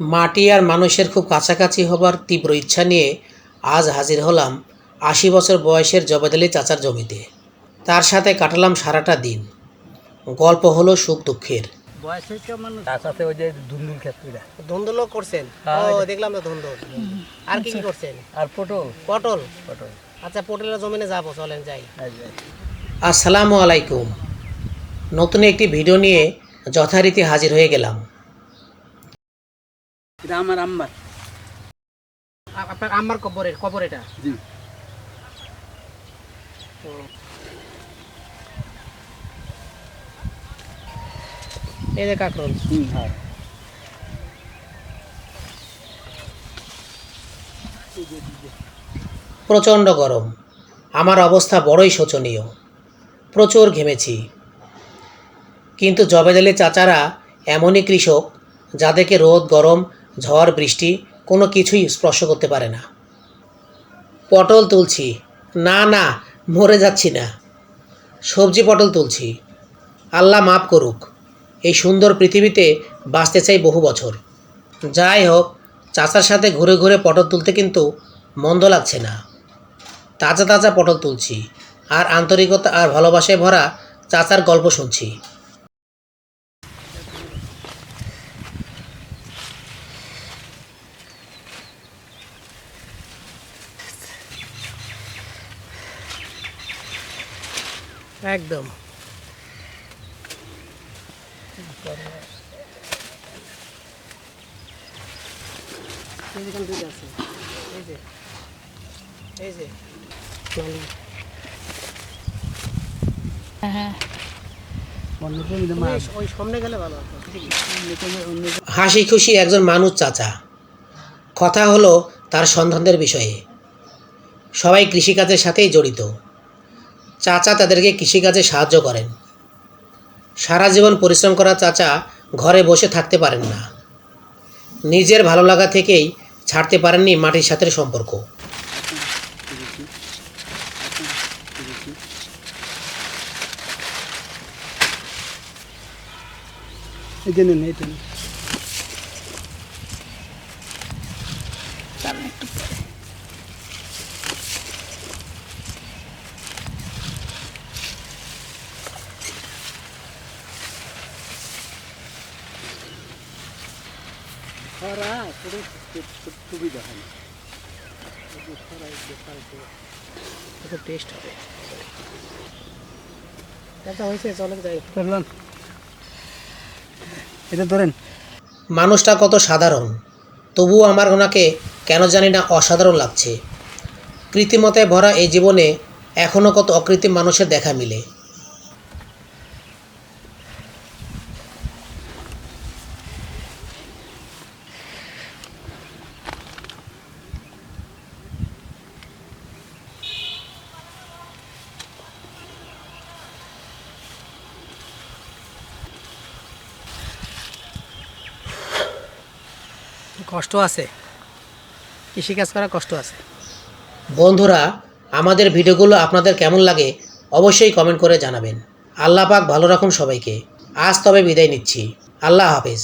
মাটি আর মানুষের খুব কাছাকাছি হবার তীব্র ইচ্ছা নিয়ে আজ হাজির হলাম আশি বছর বয়সের জবেদালি চাচার জমিতে। তার সাথে কাটালাম সারাটা দিন। গল্প হলো সুখ দুঃখের। বয়স হচ্ছে মানে তার সাথে ওই যে ধুন্দুল ক্ষেত্রটা ধুন্দুলও করছেন? হ্যাঁ, ও ওই যে- দেখলাম তো ধুন্দুল। আর কি কি করছেন? আর পটল। পটল? পটল। আচ্ছা পটলের জমিনে যাব চলেন যাই। আসসালামু আলাইকুম। নতুন একটি ভিডিও নিয়ে যথারীতি হাজির হয়ে গেলাম। এটা আমার আম্বার আ- আপনার আম্মার কবরের কবর এটা? জি। এই কাকরুল। হুম হ্যাঁ। প্রচণ্ড গরম। আমার অবস্থা বড়ই শোচনীয়। প্রচুর ঘেমেছি। কিন্তু জবেদ আলী চাচারা এমনই কৃষক যাদেরকে রোদ গরম ঝড়, বৃষ্টি কোনো কিছুই স্পর্শ করতে পারে না। পটল তুলছি। না না, মরে যাচ্ছি না। সবজি পটল তুলছি। আল্লাহ মাফ করুক, এই সুন্দর পৃথিবীতে বাঁচতে চাই বহু বছর। যাই হোক, চাচার সাথে ঘুরে ঘুরে পটল তুলতে কিন্তু মন্দ লাগছে না। তাজা তাজা পটল তুলছি, আর আন্তরিকতা আর ভালোবাসায় ভরা চাচার গল্প শুনছি একদম এই যে এখানে দুইটা আছে। এই যে এই যে অন্য জমিতে মাছ ওই- ওই সামনে গেলে ভালো হতো অন্য জমি- অন্য জমি- হাসি খুশি একজন মানুষ চাচা। কথা হলো তার সন্তানদের বিষয়ে। সবাই কৃষিকাজের সাথেই জড়িত। চাচা তাদেরকে কৃষিকাজে সাহায্য করেন। সারা জীবন পরিশ্রম করা চাচা ঘরে বসে থাকতে পারেন না। নিজের ভালো লাগা থেকেই ছাড়তে পারেননি মাটির সাথে সম্পর্ক। এই খরা সু- সুবিধা হয়। না। একটু টেস্ট হবে। চাচা হয়েছে চলেন যাই। চলুন। এটা ধরেন। মানুষটা কত সাধারণ তবুও আমার ওনাকে কেন জানি না অসাধারণ লাগছে। কৃত্রিমতায় ভরা এই জীবনে এখনও কত অকৃত্রিম মানুষের দেখা মিলে। কষ্ট আছে? কৃষিকাজ করা কষ্ট আছে? বন্ধুরা, আমাদের ভিডিওগুলো আপনাদের কেমন লাগে অবশ্যই কমেন্ট করে জানাবেন। আল্লাহ পাক ভালো রাখুন সবাইকে। আজ তবে বিদায় নিচ্ছি। আল্লাহ হাফেজ।